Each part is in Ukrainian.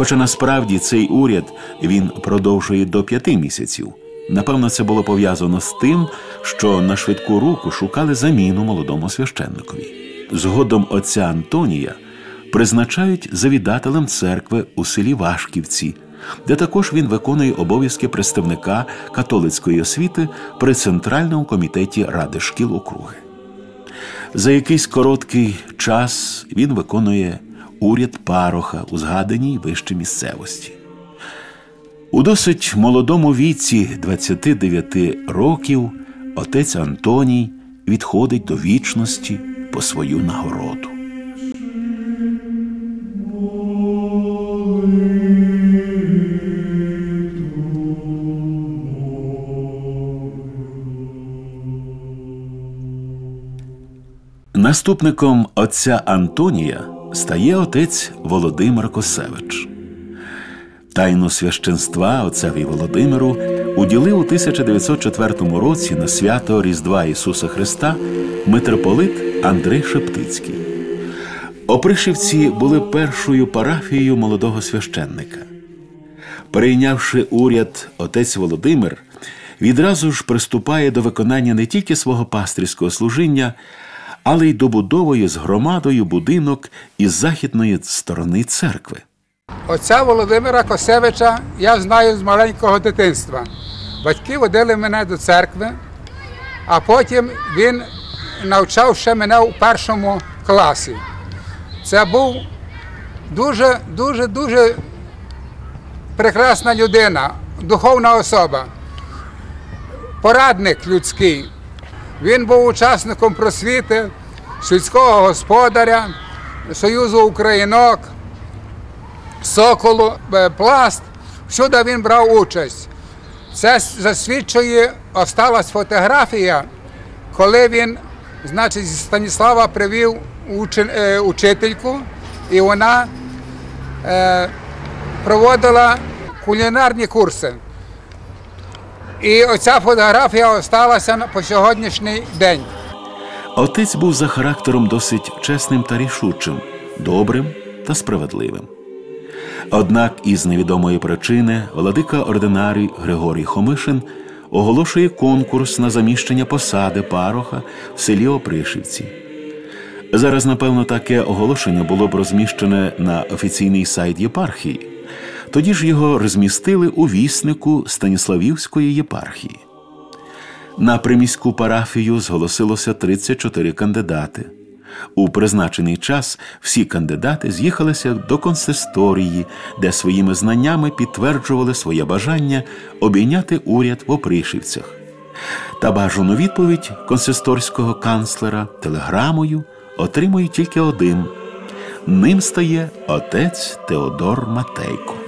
Хоча насправді цей уряд він продовжує до п'яти місяців. Напевно, це було пов'язано з тим, що на швидку руку шукали заміну молодому священникові. Згодом отця Антонія призначають завідателем церкви у селі Вашківці, де також він виконує обов'язки представника католицької освіти при центральному комітеті ради шкіл округи. За якийсь короткий час він виконує уряд пароха у згаданій вище місцевості. У досить молодому віці 29 років отець Антоній відходить до вічності по свою нагороду. Наступником отця Антонія стає отець Володимир Косевич. Тайну священства отцеві Володимиру уділив у 1904 році на свято Різдва Ісуса Христа митрополит Андрей Шептицький. Опришівці були першою парафією молодого священника. Прийнявши уряд, отець Володимир відразу ж приступає до виконання не тільки свого пастрівського служіння, але й добудовує з громадою будинок із західної сторони церкви. Отця Володимира Косевича я знаю з маленького дитинства. Батьки водили мене до церкви, а потім він навчав ще мене у першому класі. Це був дуже, дуже, дуже прекрасна людина, духовна особа, порадник людський. Він був учасником просвіти, сільського господаря, Союзу Українок. Соколу, е, пласт, всюди він брав участь. Це засвідчує, осталась фотографія, коли він, значить, зі Станіслава привів е, учительку, і вона е, проводила кулінарні курси. І оця фотографія осталася по сьогоднішній день. Отець був за характером досить чесним та рішучим, добрим та справедливим. Однак із невідомої причини владика ординарій Григорій Хомишин оголошує конкурс на заміщення посади пароха в селі Опришівці. Зараз, напевно, таке оголошення було б розміщене на офіційний сайт єпархії. Тоді ж його розмістили у віснику Станіславівської єпархії. На приміську парафію зголосилося 34 кандидати. У призначений час всі кандидати з'їхалися до консисторії, де своїми знаннями підтверджували своє бажання обійняти уряд в Опришівцях. Та бажану відповідь консисторського канцлера телеграмою отримує тільки один. Ним стає отець Теодор Матейко.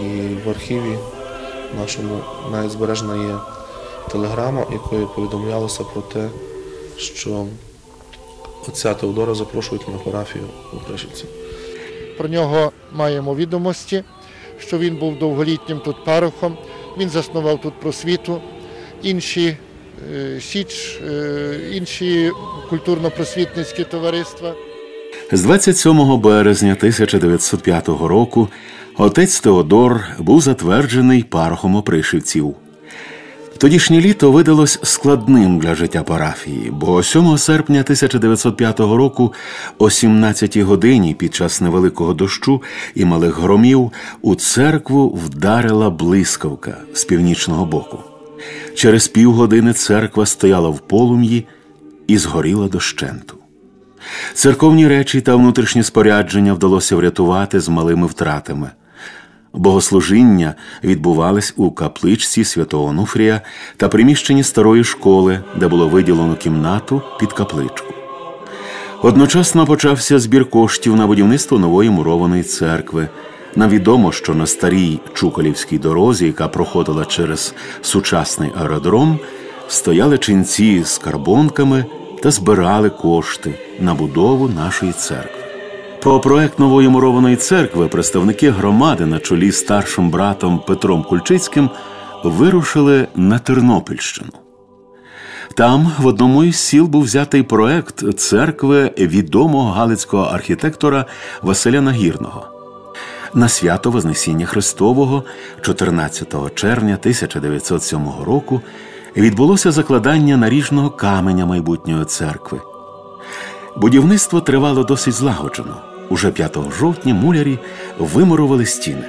І в архіві нашому навіть збережена є телеграма, якою повідомлялося про те, що отця Теодора запрошують на парафію у Кришівці. Про нього маємо відомості, що він був довголітнім тут парохом, він заснував тут просвіту, інші е, січ, е, інші культурно-просвітницькі товариства. З 27 березня 1905 року отець Теодор був затверджений парохом опришівців. Тодішнє літо видалось складним для життя парафії, бо 7 серпня 1905 року, о 17 годині, під час невеликого дощу і малих громів, у церкву вдарила блискавка з північного боку. Через півгодини церква стояла в полум'ї і згоріла дощенту. Церковні речі та внутрішні спорядження вдалося врятувати з малими втратами. Богослужіння відбувались у капличці святого Онуфрія та приміщенні старої школи, де було виділено кімнату під капличку. Одночасно почався збір коштів на будівництво нової мурованої церкви. Нам відомо, що на старій Чуколівській дорозі, яка проходила через сучасний аеродром, стояли ченці з карбонками та збирали кошти на будову нашої церкви. Про проект нової мурованої церкви представники громади на чолі з старшим братом Петром Кульчицьким вирушили на Тернопільщину. Там в одному із сіл був взятий проект церкви відомого галицького архітектора Василя Нагірного. На свято Вознесіння Христового, 14 червня 1907 року, відбулося закладання наріжного каменя майбутньої церкви. Будівництво тривало досить злагоджено. Уже 5 жовтня мулярі вимурували стіни.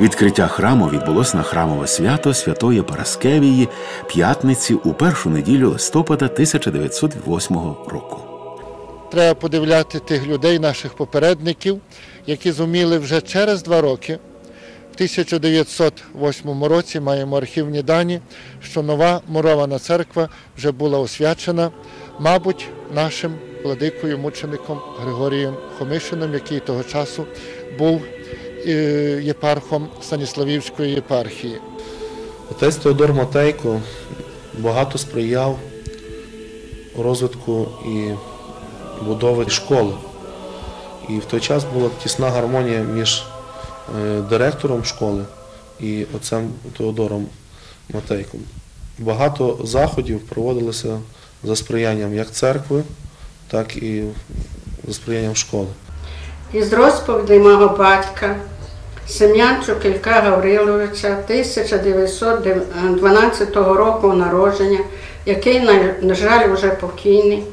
Відкриття храму відбулось на храмове свято Святої Параскевії п'ятниці у першу неділю листопада 1908 року. Треба подивляти тих людей, наших попередників, які зуміли вже через два роки. В 1908 році маємо архівні дані, що нова мурована церква вже була освячена, мабуть, нашим владикою мучеником Григорієм Хомишином, який того часу був е, єпархом Станіславівської єпархії. Отець Теодор Матейко багато сприяв розвитку і будови школи. І в той час була тісна гармонія між директором школи і отцем Теодором Матейком. Багато заходів проводилося за сприянням як церкви, так і за сприянням школи. Із розповідей мого батька Сем'янчук Ілька Гавриловича 1912 року народження, який, на жаль, вже покійний.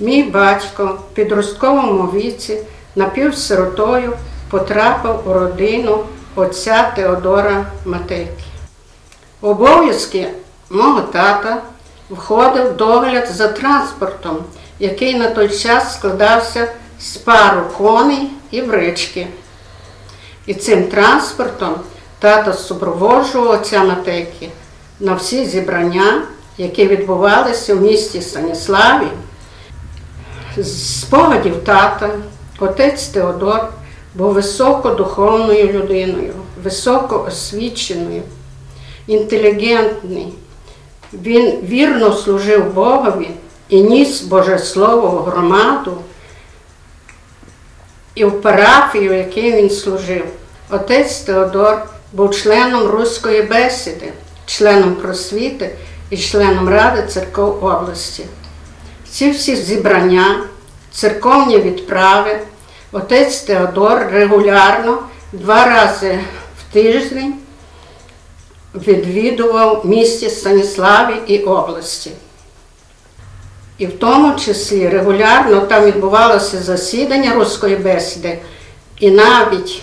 Мій батько в підростковому віці напівсиротою потрапив у родину отця Теодора Матейки. Обов'язки мого тата входив догляд за транспортом, який на той час складався з пару коней і брички. І цим транспортом тато супроводжував отця Матейки на всі зібрання, які відбувалися в місті Станіславі. З спогадів тата, отець Теодор був високодуховною людиною, високоосвіченою, інтелігентний. Він вірно служив Богові і ніс Боже Слово в громаду і в парафію, в якій він служив. Отець Теодор був членом Руської бесіди, членом просвіти і членом Ради церков області. Ці всі зібрання, церковні відправи, отець Теодор регулярно два рази в тиждень відвідував місті Станіславі і області. І в тому числі регулярно там відбувалося засідання руської бесіди, і навіть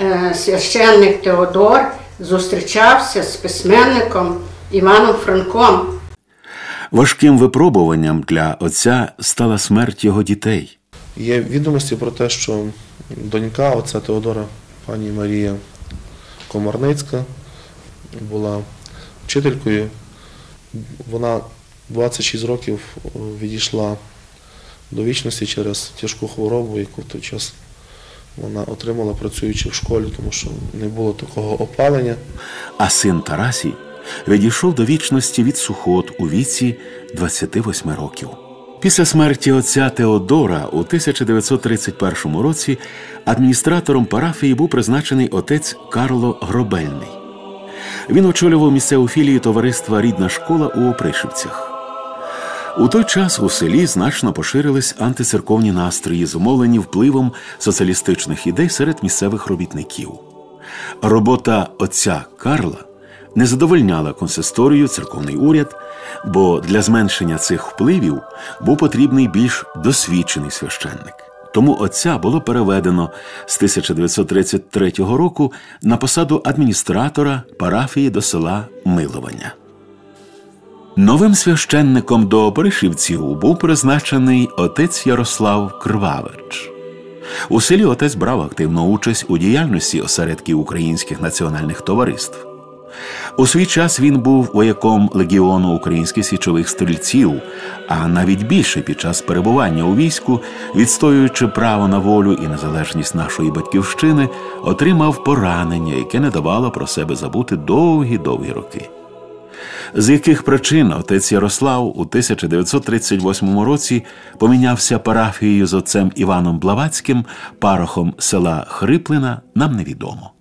е, священник Теодор зустрічався з письменником Іваном Франком. Важким випробуванням для отця стала смерть його дітей. Є відомості про те, що донька отця Теодора, пані Марія Комарницька, була вчителькою. Вона 26 років відійшла до вічності через тяжку хворобу, яку в той час вона отримала, працюючи в школі, тому що не було такого опалення. А син Тарасій відійшов до вічності від сухот у віці 28 років. Після смерті отця Теодора у 1931 році адміністратором парафії був призначений отець Карло Гробельний. Він очолював місцеву філію товариства Рідна школа у Опришівцях. У той час у селі значно поширились антицерковні настрої, зумовлені впливом соціалістичних ідей серед місцевих робітників. Робота отця Карла не задовольняла консисторію церковний уряд, бо для зменшення цих впливів був потрібний більш досвідчений священник. Тому отця було переведено з 1933 року на посаду адміністратора парафії до села Миловання. Новим священником до Опришівців був призначений отець Ярослав Кривавич. У селі отець брав активну участь у діяльності осередків українських національних товариств. У свій час він був вояком легіону українських січових стрільців, а навіть більше під час перебування у війську, відстоюючи право на волю і незалежність нашої батьківщини, отримав поранення, яке не давало про себе забути довгі-довгі роки. З яких причин отець Ярослав у 1938 році помінявся парафією з отцем Іваном Блавацьким, парохом села Хриплина, нам невідомо.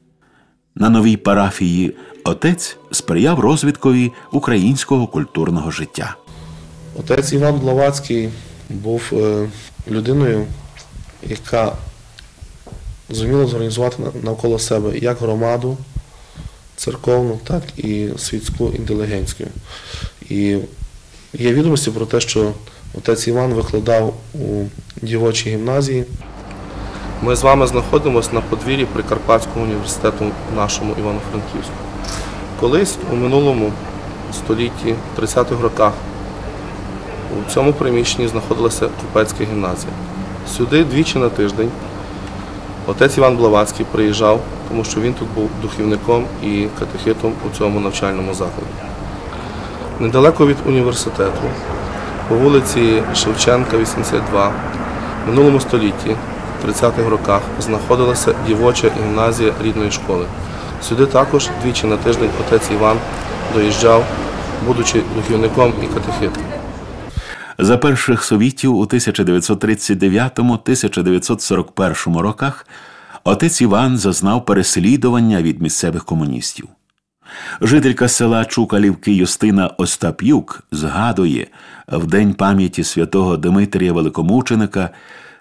На новій парафії отець сприяв розвиткові українського культурного життя. Отець Іван Блавацький був е, людиною, яка зуміло зорганізувати навколо себе як громаду церковну, так і світську інтелігенцію. І є відомості про те, що отець Іван викладав у дівочій гімназії. Ми з вами знаходимося на подвір'ї Прикарпатського університету нашому Івано-Франківську. Колись у минулому столітті, 30-х роках, у цьому приміщенні знаходилася Купецька гімназія. Сюди двічі на тиждень отець Іван Блавацький приїжджав, тому що він тут був духівником і катехитом у цьому навчальному закладі. Недалеко від університету, по вулиці Шевченка, 82, в минулому столітті, 30-х роках, знаходилася дівоча гімназія рідної школи. Сюди також двічі на тиждень отець Іван доїжджав, будучи духівником і катехитом. За перших совітів у 1939-1941 роках отець Іван зазнав переслідування від місцевих комуністів. Жителька села Чукалівки Юстина Остап'юк згадує в день пам'яті святого Дмитрія Великомученика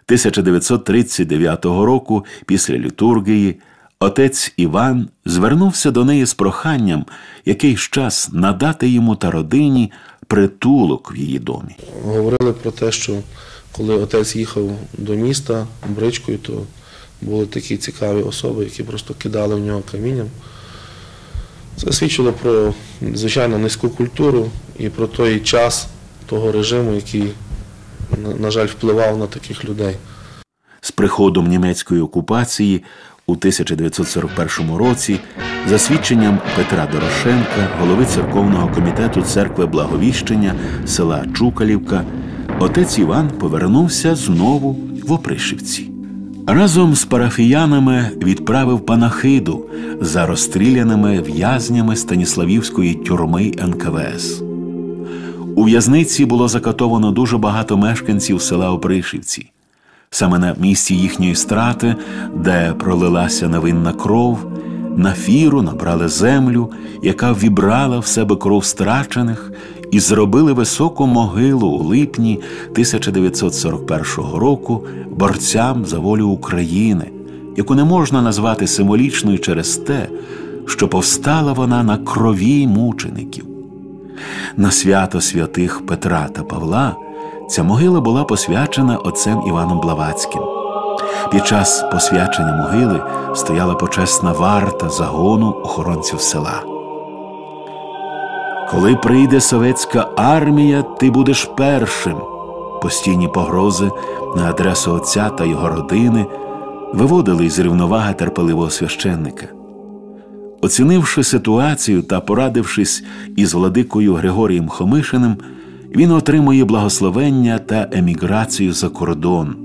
1939 року після літургії отець Іван звернувся до неї з проханням якийсь час надати йому та родині притулок в її домі. Говорили про те, що коли отець їхав до міста бричкою, то були такі цікаві особи, які просто кидали в нього камінням. Це свідчило про звичайно низьку культуру і про той час того режиму, який, на жаль, впливав на таких людей. З приходом німецької окупації у 1941 році, за свідченням Петра Дорошенка, голови церковного комітету церкви Благовіщення села Чукалівка, отець Іван повернувся знову в Опришівці. Разом з парафіянами відправив панахиду за розстріляними в'язнями Станіславівської тюрми НКВС. У в'язниці було закатовано дуже багато мешканців села Опришівці. Саме на місці їхньої страти, де пролилася невинна кров, на фіру набрали землю, яка вібрала в себе кров страчених, і зробили високу могилу у липні 1941 року борцям за волю України, яку не можна назвати символічною через те, що повстала вона на крові мучеників. На свято святих Петра та Павла ця могила була посвячена отцем Іваном Блавацьким. Під час посвячення могили стояла почесна варта загону охоронців села. Коли прийде совєтська армія, ти будеш першим. Постійні погрози на адресу отця та його родини виводили із рівноваги терпеливого священника. Оцінивши ситуацію та порадившись із владикою Григорієм Хомишиним, він отримує благословення та еміграцію за кордон.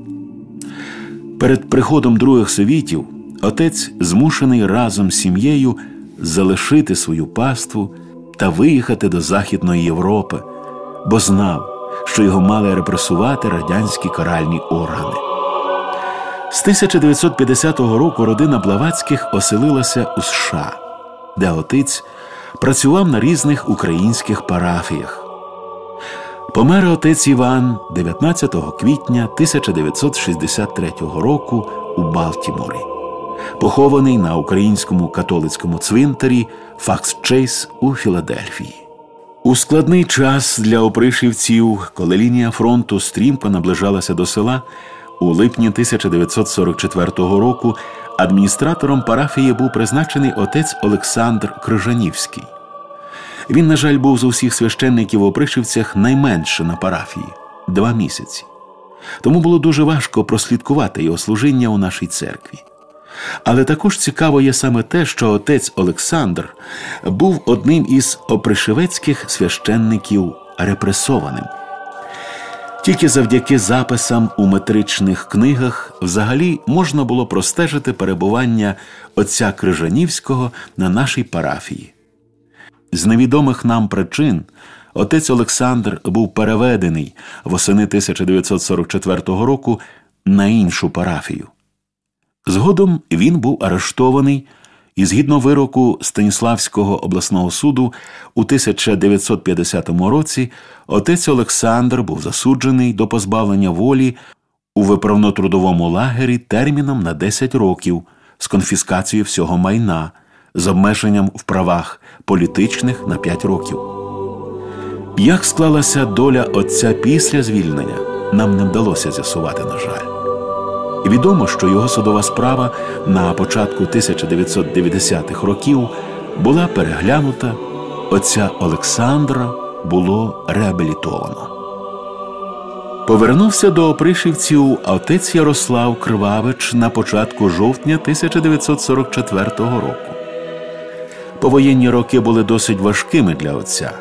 Перед приходом других совітів отець змушений разом з сім'єю залишити свою паству та виїхати до Західної Європи, бо знав, що його мали репресувати радянські каральні органи. З 1950 року родина Блаватських оселилася у США, де отець працював на різних українських парафіях. Помер отець Іван 19 квітня 1963 року у Балтіморі, похований на українському католицькому цвинтарі Факс Чейс у Філадельфії. У складний час для опришівців, коли лінія фронту стрімко наближалася до села, у липні 1944 року адміністратором парафії був призначений отець Олександр Крижанівський. Він, на жаль, був з усіх священників у Опришівцях найменше на парафії два місяці. Тому було дуже важко прослідкувати його служіння у нашій церкві. Але також цікаво є саме те, що отець Олександр був одним із опришевецьких священників репресованим. Тільки завдяки записам у метричних книгах взагалі можна було простежити перебування отця Крижанівського на нашій парафії. З невідомих нам причин отець Олександр був переведений восени 1944 року на іншу парафію. Згодом він був арештований і, згідно вироку Станіславського обласного суду, у 1950 році отець Олександр був засуджений до позбавлення волі у виправно-трудовому лагері терміном на 10 років з конфіскацією всього майна, з обмеженням в правах політичних на 5 років. Як склалася доля отця після звільнення, нам не вдалося з'ясувати, на жаль. Відомо, що його судова справа на початку 1990-х років була переглянута, отця Олександра було реабілітовано. Повернувся до опришівців отець Ярослав Кривавич на початку жовтня 1944 року. Повоєнні роки були досить важкими для отця.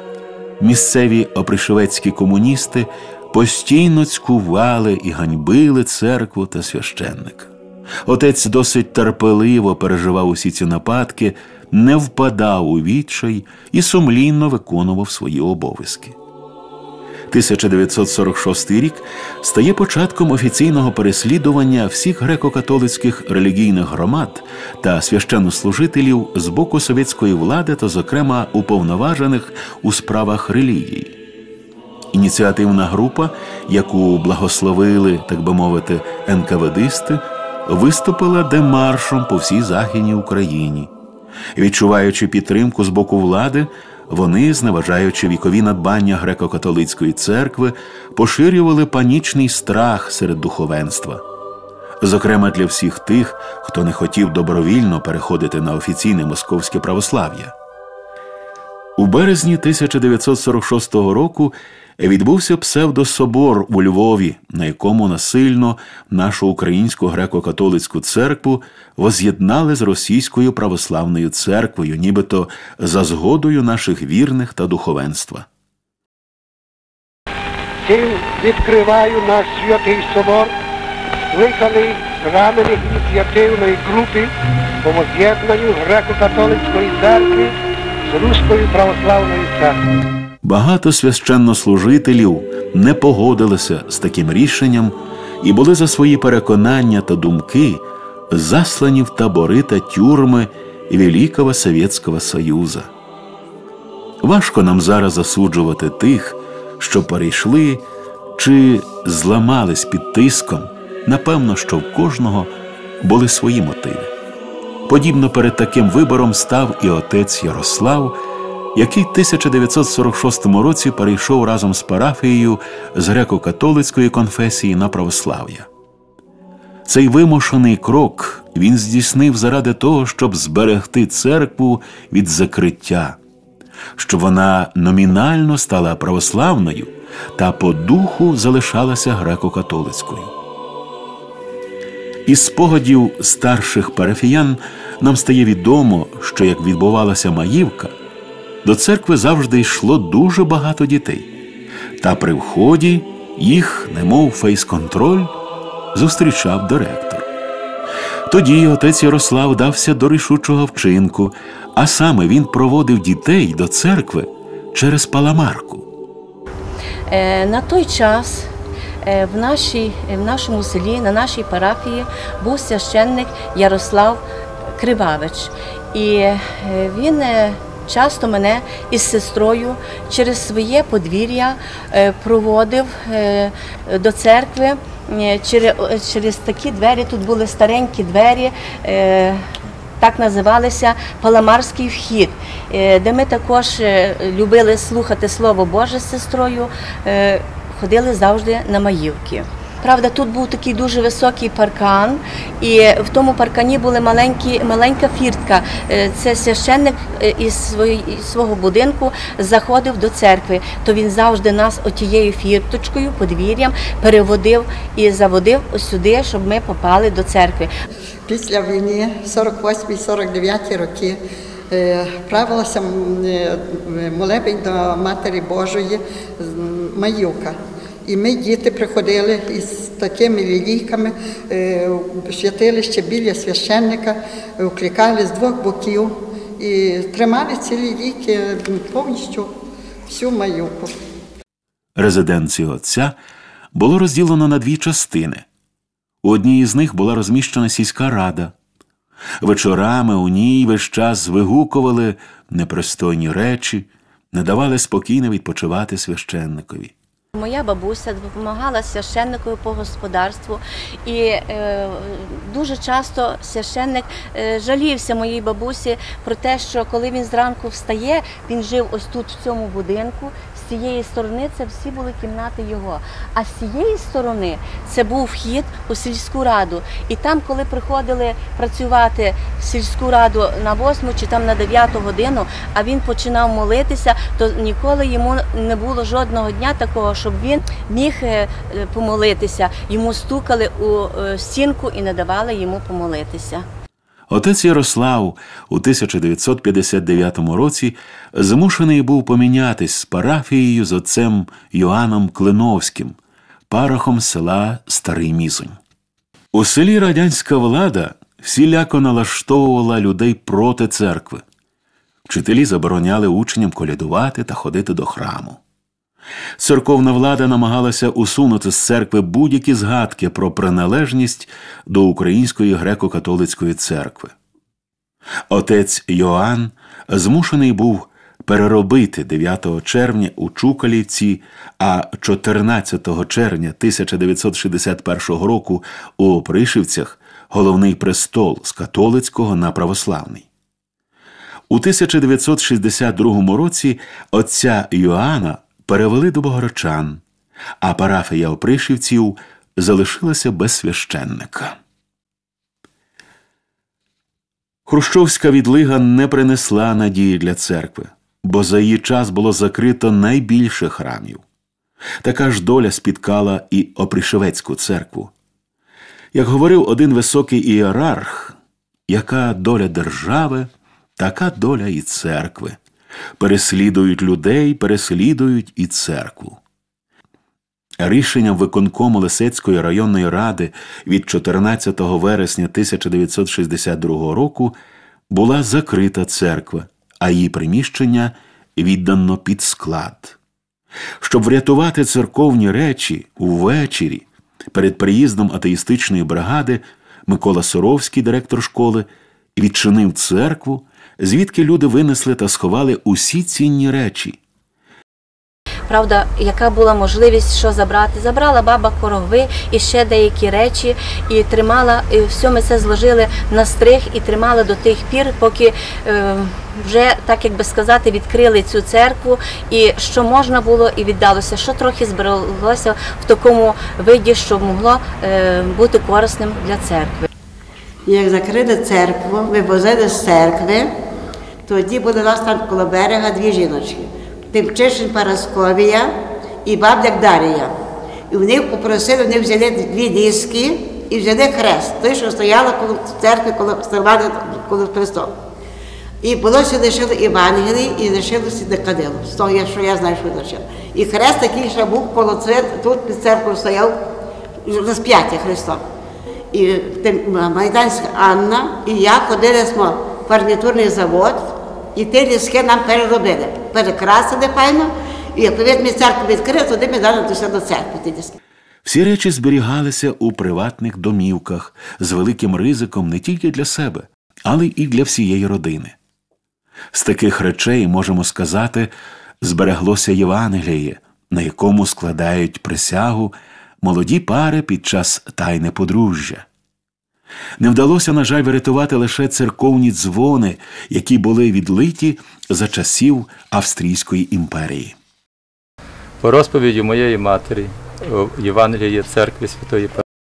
Місцеві опришевецькі комуністи постійно цькували і ганьбили церкву та священника. Отець досить терпеливо переживав усі ці нападки, не впадав у відчай і сумлінно виконував свої обов'язки. 1946 рік стає початком офіційного переслідування всіх греко-католицьких релігійних громад та священнослужителів з боку совєтської влади та, зокрема, уповноважених у справах релігії. Ініціативна група, яку благословили, так би мовити, НКВДисти, виступила демаршом по всій Західній Україні. Відчуваючи підтримку з боку влади, вони, зневажаючи вікові надбання греко-католицької церкви, поширювали панічний страх серед духовенства. Зокрема, для всіх тих, хто не хотів добровільно переходити на офіційне московське православ'я. Березні 1946 року відбувся псевдособор у Львові, на якому насильно нашу українську греко-католицьку церкву воз'єднали з російською православною церквою, нібито за згодою наших вірних та духовенства. Цим відкриваю наш святий собор, скликаний з рамених ініціативної групи по воз'єднанню греко-католицької церкви з Руською православною церквою. Багато священнослужителів не погодилися з таким рішенням і були за свої переконання та думки заслані в табори та тюрми Великого Совєтського Союза. Важко нам зараз засуджувати тих, що перейшли чи зламались під тиском. Напевно, що в кожного були свої мотиви. Подібно перед таким вибором став і отець Ярослав, який в 1946 році перейшов разом з парафією з греко-католицької конфесії на православ'я. Цей вимушений крок він здійснив заради того, щоб зберегти церкву від закриття, щоб вона номінально стала православною та по духу залишалася греко-католицькою. Із спогадів старших парафіян нам стає відомо, що як відбувалася маївка, до церкви завжди йшло дуже багато дітей, та при вході їх, немов фейс-контроль, зустрічав директор. Тоді отець Ярослав дався до рішучого вчинку, а саме він проводив дітей до церкви через паламарку. Е, На той час в, нашій, в нашому селі, на нашій парафії був священник Ярослав Кривавич. І е, він е, часто мене із сестрою через своє подвір'я е, проводив е, до церкви. Е, Через, через такі двері, тут були старенькі двері, е, так називалися Паламарський вхід, е, де ми також е, любили слухати Слово Боже з сестрою, е, ходили завжди на маївки. Правда, тут був такий дуже високий паркан, і в тому паркані була маленькі, маленька фіртка. Е, Це священник е, із свого будинку заходив до церкви, то він завжди нас отією фірточкою, подвір'ям переводив і заводив сюди, щоб ми попали до церкви. Після війни, 48-49 роки, е, правилася молебень до Матері Божої Маївка. І ми, діти, приходили із такими лілійками е, в святилище біля священника, е, вкликали з двох боків і тримали ці лілійки повністю всю Маївку. Резиденцію отця було розділено на дві частини. У одній із них була розміщена сільська рада. Вечорами у ній весь час вигукували непристойні речі, не давали спокійно відпочивати священникові. Моя бабуся допомагала священникові по господарству, і е, дуже часто священник е, жалівся моїй бабусі про те, що коли він зранку встає, він жив ось тут, в цьому будинку. Цієї сторони це всі були кімнати його. А з цієї сторони це був вхід у сільську раду. І там, коли приходили працювати в сільську раду на 8 чи там на 9 годину, а він починав молитися, то ніколи йому не було жодного дня такого, щоб він міг е, помолитися. Йому стукали у е, стінку і не давали йому помолитися. Отець Ярослав у 1959 році змушений був помінятись з парафією з отцем Йоанном Клиновським, парохом села Старий Мізонь. У селі радянська влада всіляко налаштовувала людей проти церкви. Вчителі забороняли учням колядувати та ходити до храму. Церковна влада намагалася усунути з церкви будь-які згадки про приналежність до Української греко-католицької церкви. Отець Йоанн змушений був переробити 9 червня у Чукалівці, а 14 червня 1961 року у Опришівцях головний престол з католицького на православний. У 1962 році отця Йоанна перевели до Богородчан, а парафія опришівців залишилася без священника. Хрущовська відлига не принесла надії для церкви, бо за її час було закрито найбільше храмів. Така ж доля спіткала і Опришевецьку церкву. Як говорив один високий ієрарх, яка доля держави, така доля і церкви переслідують людей, переслідують і церкву. Рішенням виконкому Лисецької районної ради від 14 вересня 1962 року була закрита церква, а її приміщення віддано під склад. Щоб врятувати церковні речі увечері перед приїздом атеїстичної бригади Микола Соровський, директор школи, відчинив церкву звідки люди винесли та сховали усі цінні речі. Правда, яка була можливість що забрати? Забрала баба корови і ще деякі речі, і тримала, і все ми це зложили на стриг і тримали до тих пір, поки е, вже, так як би сказати, відкрили цю церкву, і що можна було, і віддалося, що трохи збереглося в такому виді, що могло е, бути корисним для церкви. Як закрили церкву, вивозили з церкви. Тоді були у нас там коло берега дві жіночки. Тимчишин Парасковія і бабляк Дарія. І вони попросили, вони взяли дві диски і взяли хрест, той, що стояла коло церкви, коло ставали коло Христом. І було ще лишили Євангелії і лишилося декадило. З того, що я знаю, що лишило. І хрест такий, що був коло церкви, тут під церквою стояв розп'яття Христом. І Майданська Анна і я ходили в фарнітурний завод. І ті ліски нам переробили, перекрасили файно, і як ми церкву відкрили, туди ми дали до до церкви ті ліски. Всі речі зберігалися у приватних домівках з великим ризиком не тільки для себе, але і для всієї родини. З таких речей, можемо сказати, збереглося Євангеліє, на якому складають присягу молоді пари під час тайне подружжя. Не вдалося, на жаль, врятувати лише церковні дзвони, які були відлиті за часів Австрійської імперії. По розповіді моєї матері Євангелії церкви Святої